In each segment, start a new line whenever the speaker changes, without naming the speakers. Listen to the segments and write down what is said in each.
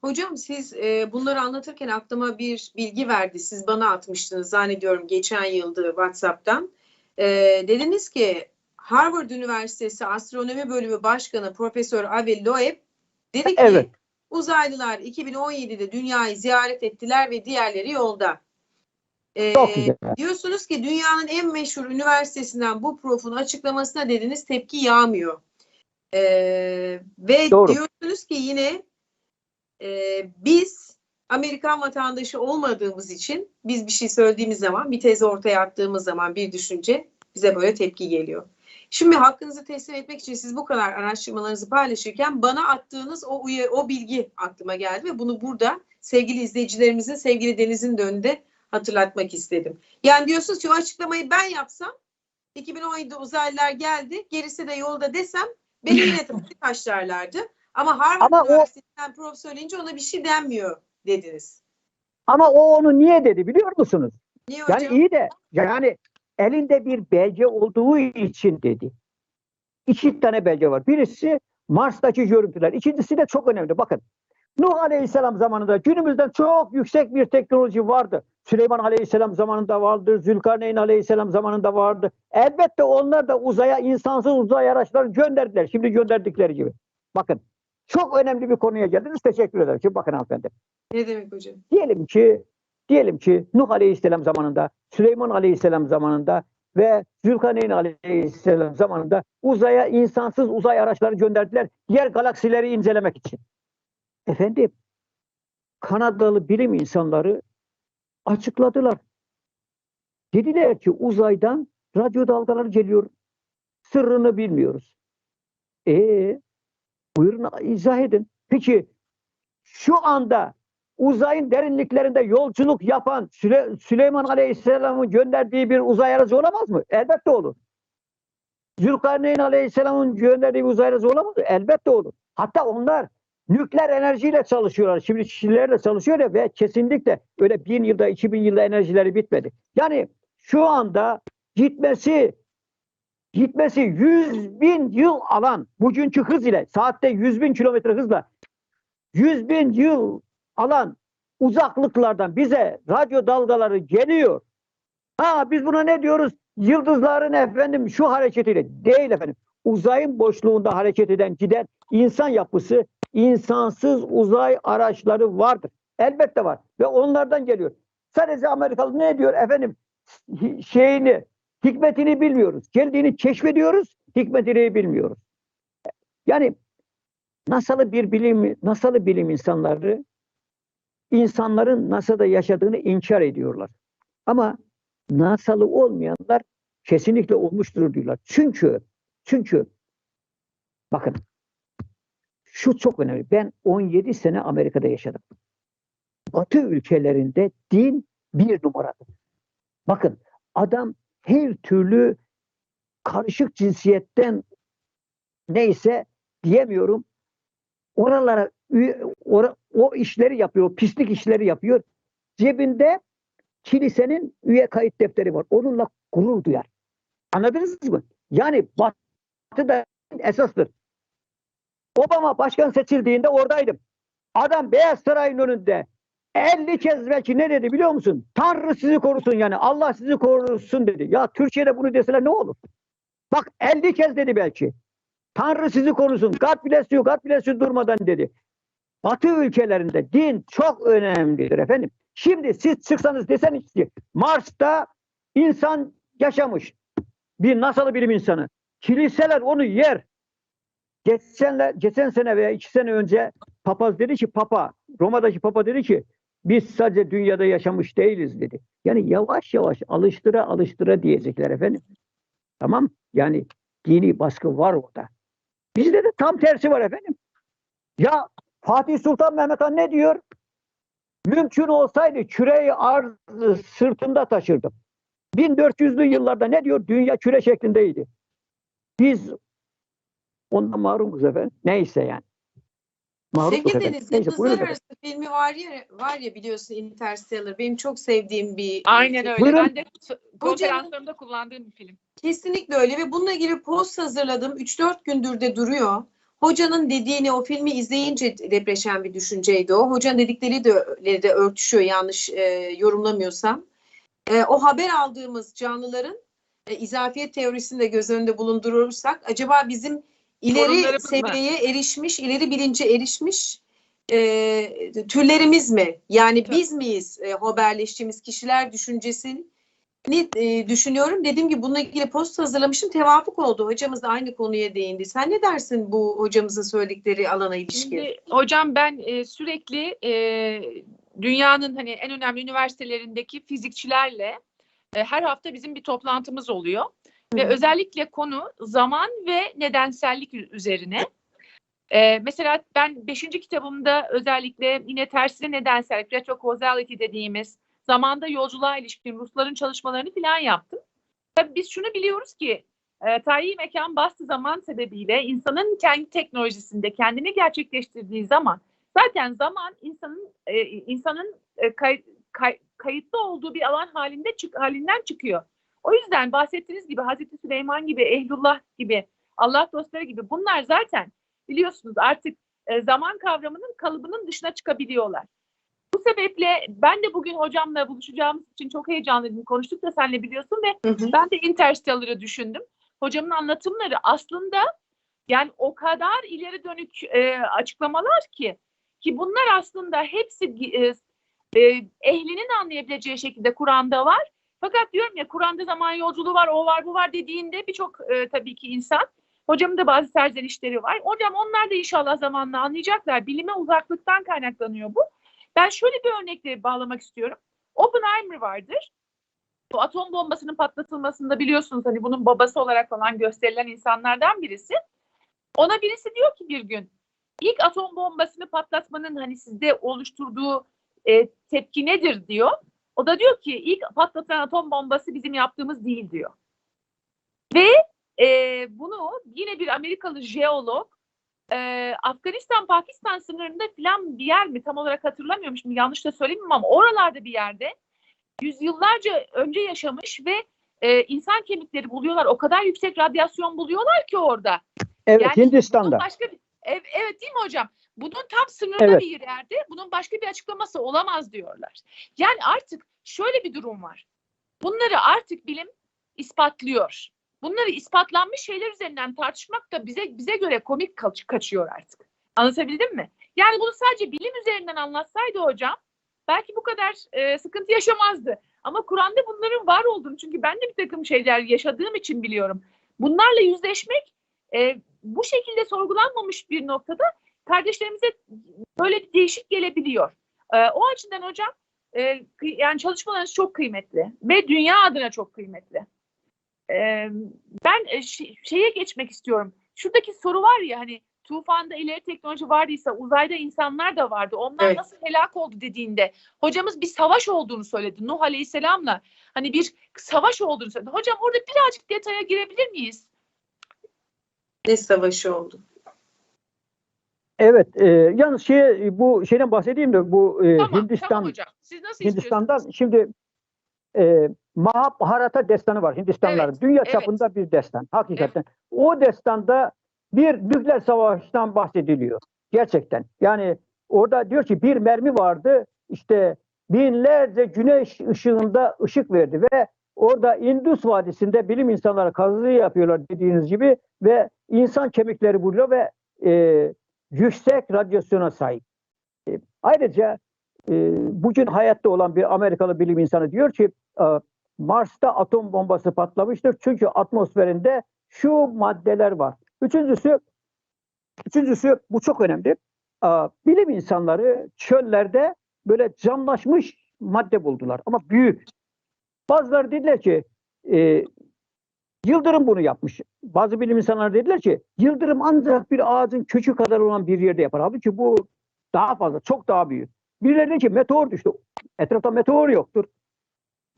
Hocam siz e, bunları anlatırken aklıma bir bilgi verdi. Siz bana atmıştınız zannediyorum geçen yıldı WhatsApp'tan. E, dediniz ki Harvard Üniversitesi Astronomi Bölümü Başkanı Profesör Avi Loeb dedi ki
Evet.
uzaylılar 2017'de dünyayı ziyaret ettiler ve diğerleri yolda. E,
Çok güzel.
Diyorsunuz ki dünyanın en meşhur üniversitesinden bu profun açıklamasına dediniz tepki yağmıyor. E, ve
Doğru.
diyorsunuz ki yine e, biz Amerikan vatandaşı olmadığımız için biz bir şey söylediğimiz zaman bir tezi ortaya attığımız zaman bir düşünce bize böyle tepki geliyor. Şimdi hakkınızı teslim etmek için siz bu kadar araştırmalarınızı paylaşırken bana attığınız o uya- o bilgi aklıma geldi ve bunu burada sevgili izleyicilerimizin, sevgili Deniz'in de önünde hatırlatmak istedim. Yani diyorsunuz ki o açıklamayı ben yapsam 2017'de uzaylılar geldi, gerisi de yolda desem beni yine taşlarlardı. Ama Harvard
Ama o-
Üniversitesi'nden prof söyleyince ona bir şey denmiyor dediniz.
Ama o onu niye dedi biliyor musunuz?
Niye hocam?
Yani iyi de yani elinde bir belge olduğu için dedi. İki tane belge var. Birisi Mars'taki görüntüler. İkincisi de çok önemli. Bakın Nuh Aleyhisselam zamanında günümüzden çok yüksek bir teknoloji vardı. Süleyman Aleyhisselam zamanında vardı. Zülkarneyn Aleyhisselam zamanında vardı. Elbette onlar da uzaya insansız uzay araçları gönderdiler. Şimdi gönderdikleri gibi. Bakın çok önemli bir konuya geldiniz. Teşekkür ederim. Şimdi bakın hanımefendi.
Ne demek hocam?
Diyelim ki diyelim ki Nuh Aleyhisselam zamanında, Süleyman Aleyhisselam zamanında ve Zülkarneyn Aleyhisselam zamanında uzaya insansız uzay araçları gönderdiler. Yer galaksileri incelemek için. Efendim Kanadalı bilim insanları açıkladılar. Dediler ki uzaydan radyo dalgaları geliyor. Sırrını bilmiyoruz. E buyurun izah edin. Peki şu anda uzayın derinliklerinde yolculuk yapan Süle- Süleyman Aleyhisselam'ın gönderdiği bir uzay aracı olamaz mı? Elbette olur. Zülkarneyn Aleyhisselam'ın gönderdiği bir uzay aracı olamaz mı? Elbette olur. Hatta onlar nükleer enerjiyle çalışıyorlar. Şimdi kişilerle çalışıyor ya ve kesinlikle öyle bin yılda, iki bin yılda enerjileri bitmedi. Yani şu anda gitmesi gitmesi 100 bin yıl alan bugünkü hız ile saatte 100 bin kilometre hızla 100 bin yıl alan uzaklıklardan bize radyo dalgaları geliyor. Ha biz buna ne diyoruz? Yıldızların efendim şu hareketiyle değil efendim. Uzayın boşluğunda hareket eden giden insan yapısı, insansız uzay araçları vardır. Elbette var ve onlardan geliyor. Sadece Amerikalı ne diyor efendim? Şeyini, hikmetini bilmiyoruz. Geldiğini keşfediyoruz, hikmetini bilmiyoruz. Yani NASA'lı bir bilim, NASA'lı bilim insanları insanların NASA'da yaşadığını inkar ediyorlar. Ama NASA'lı olmayanlar kesinlikle olmuştur diyorlar. Çünkü çünkü bakın şu çok önemli. Ben 17 sene Amerika'da yaşadım. Batı ülkelerinde din bir numaradır. Bakın adam her türlü karışık cinsiyetten neyse diyemiyorum oralara ora- o işleri yapıyor, pislik işleri yapıyor. Cebinde kilisenin üye kayıt defteri var. Onunla gurur duyar. Anladınız mı? Yani Batı'da esastır. Obama başkan seçildiğinde oradaydım. Adam Beyaz Saray'ın önünde 50 kez belki ne dedi biliyor musun? Tanrı sizi korusun yani Allah sizi korusun dedi. Ya Türkiye'de bunu deseler ne olur? Bak 50 kez dedi belki. Tanrı sizi korusun. God bless you, God bless you durmadan dedi. Batı ülkelerinde din çok önemlidir efendim. Şimdi siz çıksanız deseniz ki Mars'ta insan yaşamış. Bir NASA'lı bilim insanı. Kiliseler onu yer. Geçen, geçen sene veya iki sene önce papaz dedi ki papa, Roma'daki papa dedi ki biz sadece dünyada yaşamış değiliz dedi. Yani yavaş yavaş alıştıra alıştıra diyecekler efendim. Tamam? Yani dini baskı var orada. Bizde de tam tersi var efendim. Ya Fatih Sultan Mehmet Han ne diyor? Mümkün olsaydı küreyi arzı sırtında taşırdım. 1400'lü yıllarda ne diyor? Dünya küre şeklindeydi. Biz ondan mahrumuz efendim. Neyse yani. Mahrumuz
Sevgili. Deniz, Yıldızlar
efendim.
Arası filmi var ya, var ya biliyorsun Interstellar. Benim çok sevdiğim bir
Aynen öyle.
Buyurun.
Ben de konferanslarımda kullandığım bir film.
Kesinlikle öyle ve bununla ilgili post hazırladım. 3-4 gündür de duruyor. hocanın dediğini o filmi izleyince depreşen bir düşünceydi o. Hocanın dedikleri de, de örtüşüyor yanlış e, yorumlamıyorsam. E, o haber aldığımız canlıların e, izafiyet teorisini de göz önünde bulundurursak acaba bizim ileri seviyeye erişmiş, ileri bilince erişmiş e, türlerimiz mi? Yani
Tabii.
biz miyiz e, haberleştiğimiz kişiler düşüncesini e, düşünüyorum. Dediğim gibi bununla ilgili post hazırlamışım. Tevafuk oldu. Hocamız da aynı konuya değindi. Sen ne dersin bu hocamızın söyledikleri alana ilişkin?
Şimdi hocam ben e, sürekli e, dünyanın hani en önemli üniversitelerindeki fizikçilerle e, her hafta bizim bir toplantımız oluyor. Ve özellikle konu zaman ve nedensellik üzerine. E, mesela ben beşinci kitabımda özellikle yine tersine nedensellik, retrocausality dediğimiz zamanda yolculuğa ilişkin Rusların çalışmalarını falan yaptım. Tabii biz şunu biliyoruz ki e, tarihi mekan bastı zaman sebebiyle insanın kendi teknolojisinde kendini gerçekleştirdiği zaman zaten zaman insanın e, insanın e, kay- kay- kayıtlı olduğu bir alan halinde çık halinden çıkıyor. O yüzden bahsettiğiniz gibi Hazreti Süleyman gibi, Ehlullah gibi, Allah dostları gibi bunlar zaten biliyorsunuz artık e, zaman kavramının kalıbının dışına çıkabiliyorlar. Bu sebeple ben de bugün hocamla buluşacağımız için çok heyecanlıydım. Konuştuk da senle biliyorsun ve
Hı hı.
ben de Interstellar'ı düşündüm. Hocamın anlatımları aslında yani o kadar ileri dönük e, açıklamalar ki ki bunlar aslında hepsi e, e, ehlinin anlayabileceği şekilde Kur'an'da var. Fakat diyorum ya Kur'an'da zaman yolculuğu var, o var, bu var dediğinde birçok e, tabii ki insan hocamın da bazı serzenişleri var. Hocam onlar da inşallah zamanla anlayacaklar. Bilime uzaklıktan kaynaklanıyor bu. Ben şöyle bir örnekle bağlamak istiyorum. Oppenheimer vardır bu atom bombasının patlatılmasında biliyorsunuz hani bunun babası olarak falan gösterilen insanlardan birisi. Ona birisi diyor ki bir gün ilk atom bombasını patlatmanın hani sizde oluşturduğu e, tepki nedir diyor. O da diyor ki ilk patlatılan atom bombası bizim yaptığımız değil diyor. Ve e, bunu yine bir Amerikalı jeolog e, Afganistan-Pakistan sınırında filan bir yer mi tam olarak hatırlamıyorum şimdi yanlış da söyleyeyim ama oralarda bir yerde yüzyıllarca önce yaşamış ve e, insan kemikleri buluyorlar. O kadar yüksek radyasyon buluyorlar ki orada.
Evet
Yani
Hindistan'da.
Başka bir, ev- evet değil mi hocam? Bunun tam sınırda
Evet.
bir yerde bunun başka bir açıklaması olamaz diyorlar. Yani artık şöyle bir durum var. Bunları artık bilim ispatlıyor. Bunları ispatlanmış şeyler üzerinden tartışmak da bize bize göre komik kaç- kaçıyor artık. Anlatabildim mi? Yani bunu sadece bilim üzerinden anlatsaydı hocam belki bu kadar e, sıkıntı yaşamazdı. Ama Kur'an'da bunların var olduğunu çünkü ben de bir takım şeyler yaşadığım için biliyorum. Bunlarla yüzleşmek e, bu şekilde sorgulanmamış bir noktada kardeşlerimize böyle bir değişik gelebiliyor. E, o açıdan hocam e, yani çalışmalarınız çok kıymetli ve dünya adına çok kıymetli. E, ben e, şeye geçmek istiyorum. Şuradaki soru var ya hani tufanda ileri teknoloji vardıysa uzayda insanlar da vardı. Onlar
Evet.
nasıl helak oldu dediğinde hocamız bir savaş olduğunu söyledi Nuh Aleyhisselam'la. Hani bir savaş olduğunu söyledi. Hocam orada birazcık detaya girebilir miyiz?
Ne savaşı oldu?
Evet, e, yalnız şey, bu şeyden bahsedeyim de bu e,
Tamam,
Hindistan
tamam hocam. Siz nasıl
Hindistan'dan şimdi e, Mahabharata destanı var Hindistanlıların.
Evet,
Dünya
evet.
çapında bir destan. Hakikaten. O destanda bir nükleer savaştan bahsediliyor. Gerçekten. Yani orada diyor ki bir mermi vardı işte binlerce güneş ışığında ışık verdi ve orada Indus Vadisi'nde bilim insanları kazı yapıyorlar dediğiniz gibi ve insan kemikleri buluyor ve e, yüksek radyasyona sahip. E, ayrıca e, bugün hayatta olan bir Amerikalı bilim insanı diyor ki e, Mars'ta atom bombası patlamıştır çünkü atmosferinde şu maddeler var. Üçüncüsü, üçüncüsü bu çok önemli. E, bilim insanları çöllerde böyle camlaşmış madde buldular ama büyük. Bazıları dediler ki e, Yıldırım bunu yapmış. Bazı bilim insanları dediler ki Yıldırım ancak bir ağacın kökü kadar olan bir yerde yapar. Halbuki bu daha fazla, çok daha büyük. Birileri ki meteor düştü. Etrafta meteor yoktur.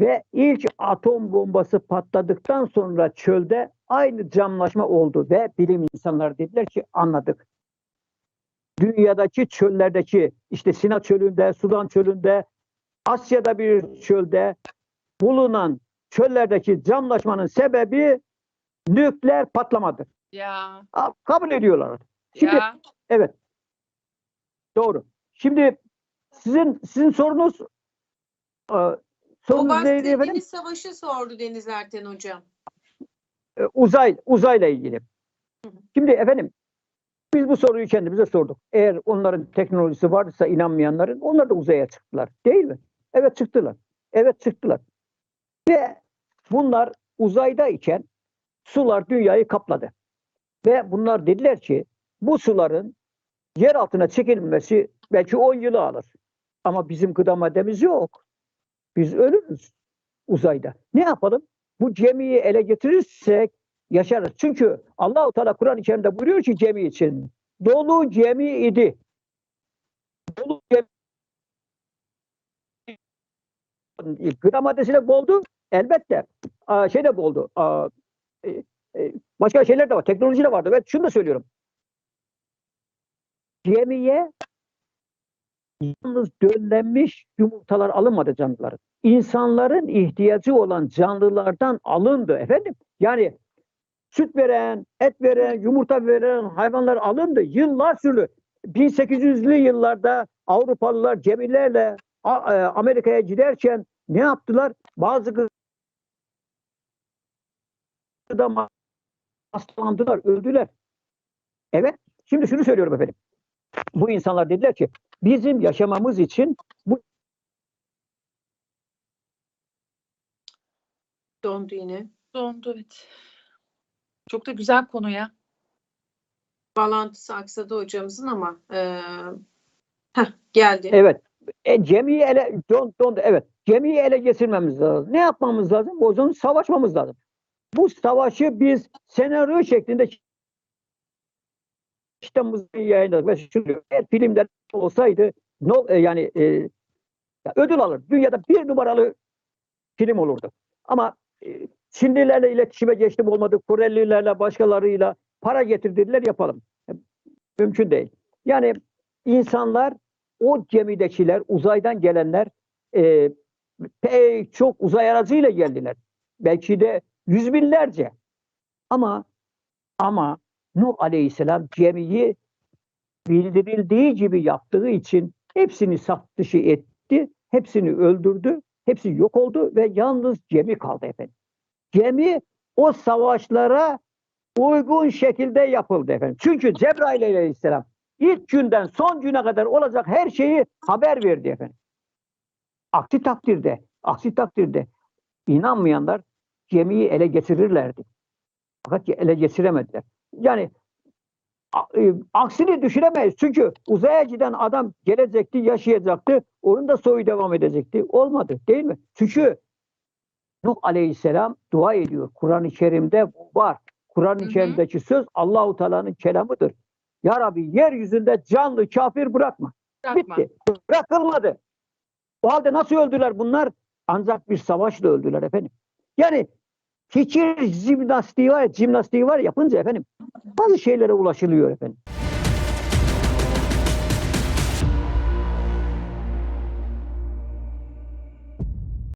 Ve ilk atom bombası patladıktan sonra çölde aynı camlaşma oldu ve bilim insanları dediler ki anladık. Dünyadaki çöllerdeki işte Sina çölünde, Sudan çölünde, Asya'da bir çölde bulunan çöllerdeki camlaşmanın sebebi nükleer patlamadır.
Ya
Kabul ediyorlar. Şimdi
Ya.
evet. Doğru. Şimdi sizin sizin sorunuz e,
O
sorunuz neydi efendim?
bahsettiğiniz savaşı sordu Deniz Erten hocam.
E, uzay uzayla ilgili.
Hı hı.
Şimdi efendim biz bu soruyu kendimize sorduk. Eğer onların teknolojisi varsa inanmayanların onlar da uzaya çıktılar. Değil mi? Evet çıktılar. Evet çıktılar. Ve bunlar uzaydayken sular dünyayı kapladı. Ve bunlar dediler ki bu suların yer altına çekilmesi belki 10 yılı alır. Ama bizim gıda maddemiz yok. Biz ölürüz uzayda. Ne yapalım? Bu gemiyi ele getirirsek yaşarız. Çünkü Allahu Teala Kur'an-ı Kerim'de buyuruyor ki gemi için dolu gemi idi. Dolu gemi gıda maddesiyle boldu. Elbette şey de. Aa, e, e, başka şeyler de var. Teknoloji de vardı. Evet şunu da söylüyorum. Gemiye yalnız döllenmiş yumurtalar alınmadı canlıların. İnsanların ihtiyacı olan canlılardan alındı efendim. Yani süt veren, et veren, yumurta veren hayvanlar alındı. Yıllar sürdü. 1800'lü yıllarda Avrupalılar gemilerle e, Amerika'ya giderken ne yaptılar? Bazı gıda hastalandılar, öldüler. Evet. Şimdi şunu söylüyorum efendim. Bu insanlar dediler ki bizim yaşamamız için bu
Dondu yine.
Dondu evet. Çok da güzel konu ya.
Bağlantısı aksadı hocamızın ama e, heh, geldi.
evet e, gemiyi ele don, dondu evet gemiyi ele geçirmemiz lazım. Ne yapmamız lazım? O zaman savaşmamız lazım. Bu savaşı biz senaryo şeklinde kitabımızda yayınladık. Ve şunu eğer filmler olsaydı no, e, yani e, ödül alır. Dünyada bir numaralı film olurdu. Ama e, Çinlilerle iletişime geçtim olmadı. Korelilerle başkalarıyla para getirdiler yapalım. E, Mümkün değil. Yani insanlar o gemidekiler, uzaydan gelenler e, pek çok uzay aracıyla geldiler. Belki de yüz binlerce. Ama ama Nuh Aleyhisselam gemiyi bildirildiği gibi yaptığı için hepsini saf dışı etti, hepsini öldürdü, hepsi yok oldu ve yalnız gemi kaldı efendim. Gemi o savaşlara uygun şekilde yapıldı efendim. Çünkü Cebrail Aleyhisselam ilk günden son güne kadar olacak her şeyi haber verdi efendim. Aksi takdirde, aksi takdirde inanmayanlar gemiyi ele geçirirlerdi. Fakat ele geçiremediler. Yani e, aksini düşünemeyiz. Çünkü uzaya giden adam gelecekti, yaşayacaktı. Onun da soyu devam edecekti. Olmadı değil mi? Çünkü Nuh Aleyhisselam dua ediyor. Kur'an-ı Kerim'de var. Kur'an-ı. Kerim'deki söz Allahu Teala'nın kelamıdır. Ya Rabbi yeryüzünde canlı kafir bırakma.
Bırakma.
Bitti. Bırakılmadı. O halde nasıl öldüler bunlar? Ancak bir savaşla öldüler efendim. Yani fikir jimnastiği var, jimnastiği var yapınca efendim bazı şeylere ulaşılıyor efendim.